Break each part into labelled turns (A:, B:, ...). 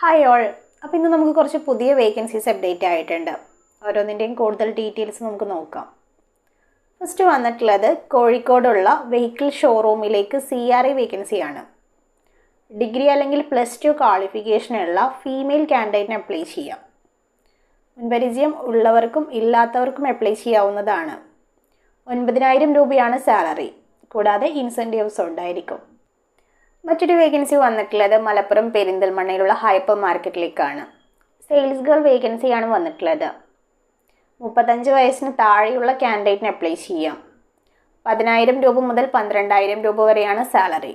A: Hi all അപ്പോൾ ഇന്ന് നമുക്ക് കുറച്ച് പുതിയ വേക്കൻസീസ് അപ്ഡേറ്റ് ആയിട്ടുണ്ട്. ഓരോന്നിന്റെയും കൂടുതൽ ഡീറ്റെയിൽസ് നമുക്ക് നോക്കാം. ഫസ്റ്റ് വന്നിട്ടുള്ളത് കോഴിക്കോടുള്ള വെഹിക്കിൾ ഷോറൂമിലേക്ക് സി ആർ ഐ വേക്കൻസിയാണ് ഡിഗ്രി അല്ലെങ്കിൽ പ്ലസ് ടു ക്വാളിഫിക്കേഷനുള്ള ഫീമെയിൽ ക്യാൻഡിഡേറ്റിന് അപ്ലൈ ചെയ്യാം. മുൻപരിചയം ഉള്ളവർക്കും ഇല്ലാത്തവർക്കും അപ്ലൈ ചെയ്യാവുന്നതാണ്. ഒൻപതിനായിരം രൂപയാണ് സാലറി കൂടാതെ ഇൻസെന്റീവ്സ് ഉണ്ടായിരിക്കും. മറ്റൊരു വേക്കൻസി വന്നിട്ടുള്ളത് മലപ്പുറം പെരിന്തൽമണ്ണയിലുള്ള ഹൈപ്പർ മാർക്കറ്റിലേക്കാണ്. സെയിൽസ് ഗേൾ വേക്കൻസിയാണ് വന്നിട്ടുള്ളത്. മുപ്പത്തഞ്ച് വയസ്സിന് താഴെയുള്ള ക്യാൻഡിഡേറ്റിന് അപ്ലൈ ചെയ്യാം. പതിനായിരം രൂപ മുതൽ പന്ത്രണ്ടായിരം രൂപ വരെയാണ് സാലറി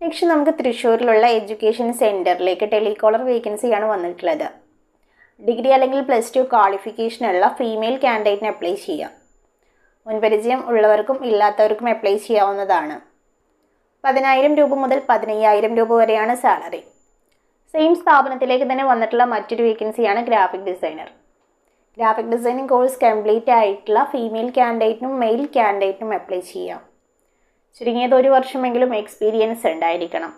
A: നെക്സ്റ്റ് നമുക്ക് തൃശ്ശൂരിലുള്ള എഡ്യൂക്കേഷൻ സെന്ററിലേക്ക് ടെലികോളർ വേക്കൻസിയാണ് വന്നിട്ടുള്ളത്. ഡിഗ്രി അല്ലെങ്കിൽ പ്ലസ് ടു ക്വാളിഫിക്കേഷനുള്ള ഫീമെയിൽ ക്യാൻഡിഡേറ്റിന് അപ്ലൈ ചെയ്യാം. മുൻപരിചയം ഉള്ളവർക്കും ഇല്ലാത്തവർക്കും അപ്ലൈ ചെയ്യാവുന്നതാണ്. പതിനായിരം രൂപ മുതൽ പതിനയ്യായിരം രൂപ വരെയാണ് സാലറി. സെയിം സ്ഥാപനത്തിലേക്ക് തന്നെ വന്നിട്ടുള്ള മറ്റൊരു വേക്കൻസിയാണ് graphic designer. Graphic designing course complete ആയിട്ടുള്ള ഫീമെയിൽ ക്യാൻഡിഡേറ്റിനും മെയിൽ ക്യാൻഡിഡേറ്റിനും അപ്ലൈ ചെയ്യാം. ചുരുങ്ങിയത് ഒരു വർഷമെങ്കിലും എക്സ്പീരിയൻസ് ഉണ്ടായിരിക്കണം.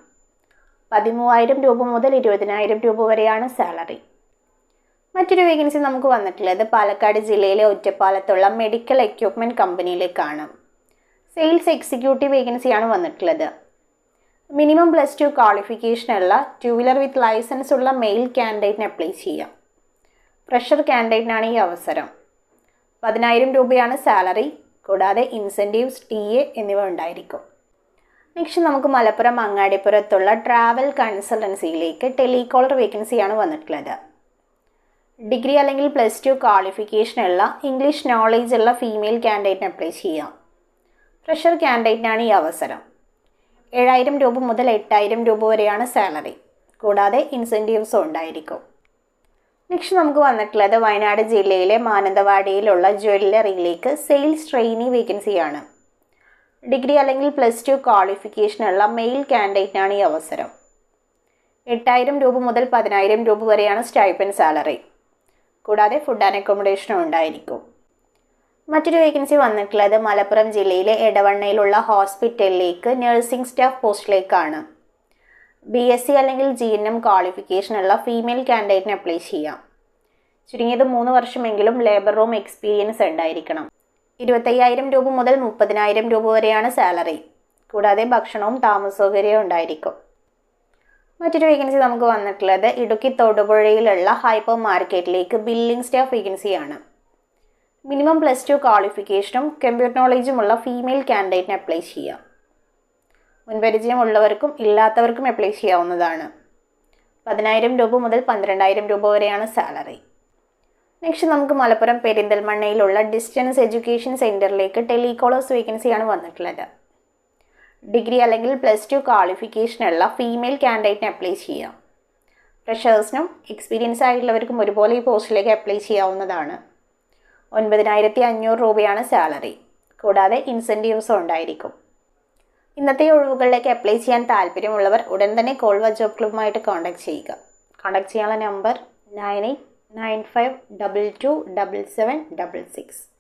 A: പതിമൂവായിരം രൂപ മുതൽ ഇരുപതിനായിരം രൂപ വരെയാണ് സാലറി. മറ്റൊരു വേക്കൻസി നമുക്ക് വന്നിട്ടുള്ളത് പാലക്കാട് ജില്ലയിലെ ഒറ്റപ്പാലത്തുള്ള മെഡിക്കൽ എക്യുപ്മെന്റ് കമ്പനിയിലേക്കാണ്. സെയിൽസ് എക്സിക്യൂട്ടീവ് വേക്കൻസിയാണ് വന്നിട്ടുള്ളത്. മിനിമം പ്ലസ് ടു ക്വാളിഫിക്കേഷനുള്ള ടു വീലർ വിത്ത് ലൈസൻസ് ഉള്ള മെയിൽ ക്യാൻഡിഡേറ്റിന് അപ്ലൈ ചെയ്യാം. ഫ്രഷർ ക്യാൻഡിഡേറ്റിനാണ് ഈ അവസരം. പതിനായിരം രൂപയാണ് സാലറി കൂടാതെ ഇൻസെന്റീവ്സ് ടി എ എന്നിവ ഉണ്ടായിരിക്കും. നെക്സ്റ്റ് നമുക്ക് മലപ്പുറം അങ്ങാടിപ്പുറത്തുള്ള ട്രാവൽ കൺസൾട്ടൻസിയിലേക്ക് ടെലികോളർ വേക്കൻസിയാണ് വന്നിട്ടുള്ളത്. ഡിഗ്രി അല്ലെങ്കിൽ പ്ലസ് ടു ക്വാളിഫിക്കേഷനുള്ള ഇംഗ്ലീഷ് നോളേജ് ഉള്ള ഫീമെയിൽ ക്യാൻഡിഡേറ്റിന് അപ്ലൈ ചെയ്യാം. ഫ്രഷർ ക്യാൻഡിഡേറ്റിനാണ് ഈ അവസരം. ഏഴായിരം രൂപ മുതൽ എട്ടായിരം രൂപ വരെയാണ് സാലറി. കൂടാതെ ഇൻസെന്റീവ്സും ഉണ്ടായിരിക്കും. നെക്സ്റ്റ് നമുക്ക് വന്നിട്ടുള്ളത് വയനാട് ജില്ലയിലെ മാനന്തവാടിയിലുള്ള ജ്വല്ലറിയിലേക്ക് സെയിൽസ് ട്രെയിനി വേക്കൻസിയാണ്. ഡിഗ്രി അല്ലെങ്കിൽ പ്ലസ് ടു ക്വാളിഫിക്കേഷനുള്ള മെയിൽ ക്യാൻഡിഡേറ്റിനാണ് ഈ അവസരം. എട്ടായിരം രൂപ മുതൽ പതിനായിരം രൂപ വരെയാണ് സ്റ്റൈപ്പൻ സാലറി. കൂടാതെ ഫുഡ് ആൻഡ് അക്കോമഡേഷനും ഉണ്ടായിരിക്കും. മറ്റൊരു വേക്കൻസി വന്നിട്ടുള്ളത് മലപ്പുറം ജില്ലയിലെ എടവണ്ണയിലുള്ള ഹോസ്പിറ്റലിലേക്ക് നഴ്സിംഗ് സ്റ്റാഫ് പോസ്റ്റിലേക്കാണ്. ബി എസ് സി അല്ലെങ്കിൽ ജി എൻ എം ക്വാളിഫിക്കേഷനുള്ള ഫീമെയിൽ ക്യാൻഡിഡേറ്റിന് അപ്ലൈ ചെയ്യാം. ചുരുങ്ങിയത് മൂന്ന് വർഷമെങ്കിലും ലേബർ റൂം എക്സ്പീരിയൻസ് ഉണ്ടായിരിക്കണം. ഇരുപത്തയ്യായിരം രൂപ മുതൽ മുപ്പതിനായിരം രൂപ വരെയാണ് സാലറി കൂടാതെ ഭക്ഷണവും താമസ സൗകര്യവും ഉണ്ടായിരിക്കും. മറ്റൊരു വേക്കൻസി നമുക്ക് വന്നിട്ടുള്ളത് ഇടുക്കി തൊടുപുഴയിലുള്ള ഹൈപ്പർ മാർക്കറ്റിലേക്ക് ബില്ലിംഗ് സ്റ്റാഫ് വേക്കൻസിയാണ് മിനിമം പ്ലസ് ടു ക്വാളിഫിക്കേഷനും കമ്പ്യൂട്ടർ ഉള്ള ഫീമെയിൽ കാൻഡിഡേറ്റിന് അപ്ലൈ ചെയ്യാം. മുൻപരിചയമുള്ളവർക്കും ഇല്ലാത്തവർക്കും അപ്ലൈ ചെയ്യാവുന്നതാണ്. പതിനായിരം രൂപ മുതൽ പന്ത്രണ്ടായിരം രൂപ വരെയാണ് സാലറി നെക്സ്റ്റ് നമുക്ക് മലപ്പുറം പെരിന്തൽമണ്ണയിലുള്ള ഡിസ്റ്റൻസ് എഡ്യൂക്കേഷൻ സെന്ററിലേക്ക് ടെലികോളേഴ്സ് വേക്കൻസിയാണ് വന്നിട്ടുള്ളത്. ഡിഗ്രി അല്ലെങ്കിൽ പ്ലസ് ടു ക്വാളിഫിക്കേഷനുള്ള ഫീമെയിൽ കാൻഡിഡേറ്റിന് അപ്ലൈ ചെയ്യാം. ഫ്രഷേഴ്സിനും എക്സ്പീരിയൻസ് ആയിട്ടുള്ളവർക്കും ഒരുപോലെ ഈ പോസ്റ്റിലേക്ക് അപ്ലൈ ചെയ്യാവുന്നതാണ്. ഒൻപതിനായിരത്തി അഞ്ഞൂറ് രൂപയാണ് സാലറി. കൂടാതെ ഇൻസെന്റീവ്സും ഉണ്ടായിരിക്കും. ഇന്നത്തെ ഒഴിവുകളിലേക്ക് അപ്ലൈ ചെയ്യാൻ താല്പര്യമുള്ളവർ ഉടൻ തന്നെ കോൾവ ജോബ് ക്ലബ്ബുമായിട്ട് കോൺടാക്ട് ചെയ്യുക. കോൺടാക്ട് ചെയ്യാനുള്ള number nine eight nine five double two double seven double six.